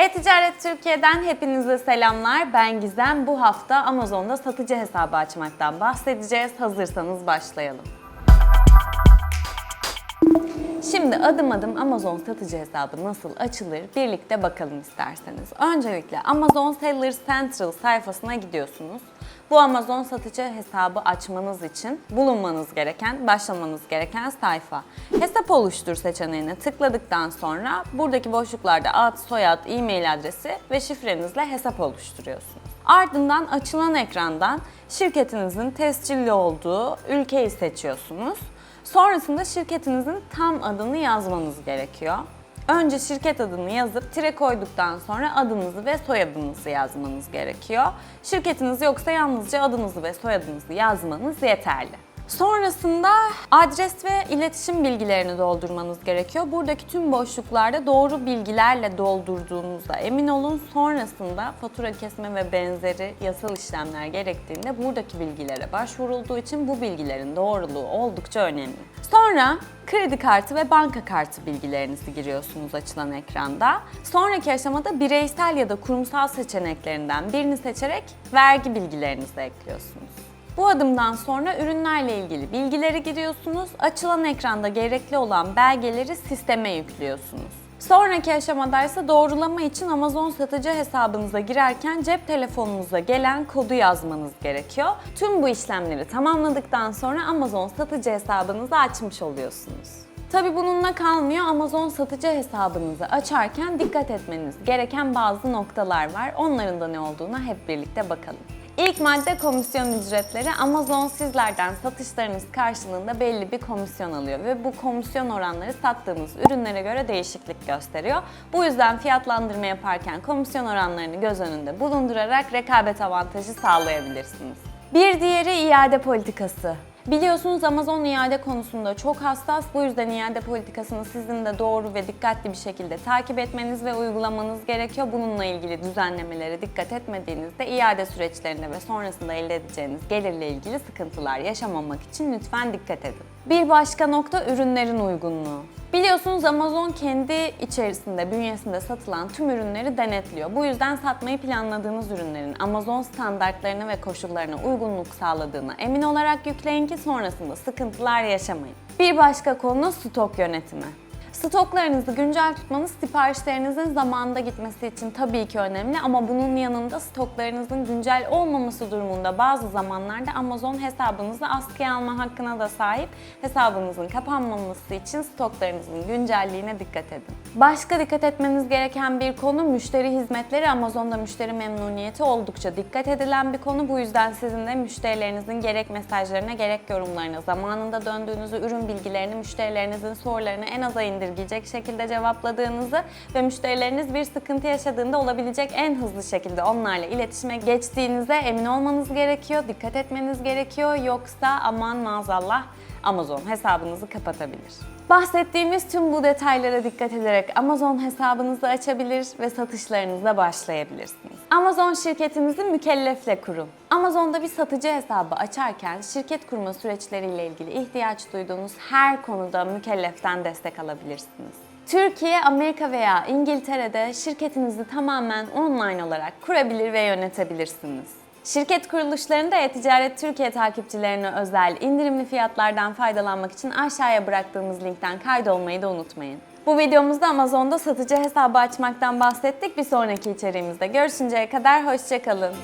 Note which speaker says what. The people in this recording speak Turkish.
Speaker 1: E-Ticaret Türkiye'den hepinize selamlar. Ben Gizem. Bu hafta Amazon'da satıcı hesabı açmaktan bahsedeceğiz. Hazırsanız başlayalım. Şimdi adım adım Amazon satıcı hesabı nasıl açılır birlikte bakalım isterseniz. Öncelikle Amazon Seller Central sayfasına gidiyorsunuz. Bu Amazon satıcı hesabı açmanız için bulunmanız gereken, başlamanız gereken sayfa. Hesap oluştur seçeneğine tıkladıktan sonra buradaki boşluklarda ad, soyad, e-mail adresi ve şifrenizle hesap oluşturuyorsunuz. Ardından açılan ekrandan şirketinizin tescilli olduğu ülkeyi seçiyorsunuz. Sonrasında şirketinizin tam adını yazmanız gerekiyor. Önce şirket adını yazıp tire koyduktan sonra adınızı ve soyadınızı yazmanız gerekiyor. Şirketiniz yoksa yalnızca adınızı ve soyadınızı yazmanız yeterli. Sonrasında adres ve iletişim bilgilerini doldurmanız gerekiyor. Buradaki tüm boşluklarda doğru bilgilerle doldurduğunuzda emin olun. Sonrasında fatura kesme ve benzeri yasal işlemler gerektiğinde buradaki bilgilere başvurulduğu için bu bilgilerin doğruluğu oldukça önemli. Sonra kredi kartı ve banka kartı bilgilerinizi giriyorsunuz açılan ekranda. Sonraki aşamada bireysel ya da kurumsal seçeneklerinden birini seçerek vergi bilgilerinizi ekliyorsunuz. Bu adımdan sonra ürünlerle ilgili bilgileri giriyorsunuz. Açılan ekranda gerekli olan belgeleri sisteme yüklüyorsunuz. Sonraki aşamada ise doğrulama için Amazon satıcı hesabınıza girerken cep telefonunuza gelen kodu yazmanız gerekiyor. Tüm bu işlemleri tamamladıktan sonra Amazon satıcı hesabınızı açmış oluyorsunuz. Tabi bununla kalmıyor. Amazon satıcı hesabınızı açarken dikkat etmeniz gereken bazı noktalar var. Onların da ne olduğuna hep birlikte bakalım. İlk madde komisyon ücretleri. Amazon sizlerden satışlarınız karşılığında belli bir komisyon alıyor ve bu komisyon oranları sattığınız ürünlere göre değişiklik gösteriyor. Bu yüzden fiyatlandırma yaparken komisyon oranlarını göz önünde bulundurarak rekabet avantajı sağlayabilirsiniz. Bir diğeri iade politikası. Biliyorsunuz Amazon iade konusunda çok hassas. Bu yüzden iade politikasını sizin de doğru ve dikkatli bir şekilde takip etmeniz ve uygulamanız gerekiyor. Bununla ilgili düzenlemelere dikkat etmediğinizde iade süreçlerinde ve sonrasında elde edeceğiniz gelirle ilgili sıkıntılar yaşamamak için lütfen dikkat edin. Bir başka nokta ürünlerin uygunluğu. Biliyorsunuz Amazon kendi içerisinde, bünyesinde satılan tüm ürünleri denetliyor. Bu yüzden satmayı planladığınız ürünlerin Amazon standartlarına ve koşullarına uygunluk sağladığına emin olarak yükleyin ki sonrasında sıkıntılar yaşamayın. Bir başka konu stok yönetimi. Stoklarınızı güncel tutmanız siparişlerinizin zamanında gitmesi için tabii ki önemli ama bunun yanında stoklarınızın güncel olmaması durumunda bazı zamanlarda Amazon hesabınızı askıya alma hakkına da sahip. Hesabınızın kapanmaması için stoklarınızın güncelliğine dikkat edin. Başka dikkat etmeniz gereken bir konu müşteri hizmetleri. Amazon'da müşteri memnuniyeti oldukça dikkat edilen bir konu. Bu yüzden sizin de müşterilerinizin gerek mesajlarına gerek yorumlarına zamanında döndüğünüzü, ürün bilgilerini, müşterilerinizin sorularını en aza indirgeyecek şekilde cevapladığınızı ve müşterileriniz bir sıkıntı yaşadığında olabilecek en hızlı şekilde onlarla iletişime geçtiğinize emin olmanız gerekiyor. Dikkat etmeniz gerekiyor. Yoksa aman maazallah Amazon hesabınızı kapatabilir. Bahsettiğimiz tüm bu detaylara dikkat ederek Amazon hesabınızı açabilir ve satışlarınıza başlayabilirsiniz. Amazon şirketinizi mükellefle kurun. Amazon'da bir satıcı hesabı açarken şirket kurma süreçleriyle ilgili ihtiyaç duyduğunuz her konuda mükelleften destek alabilirsiniz. Türkiye, Amerika veya İngiltere'de şirketinizi tamamen online olarak kurabilir ve yönetebilirsiniz. Şirket kuruluşlarında e-ticaret Türkiye takipçilerine özel indirimli fiyatlardan faydalanmak için aşağıya bıraktığımız linkten kaydolmayı da unutmayın. Bu videomuzda Amazon'da satıcı hesabı açmaktan bahsettik. Bir sonraki içeriğimizde görüşünceye kadar hoşçakalın.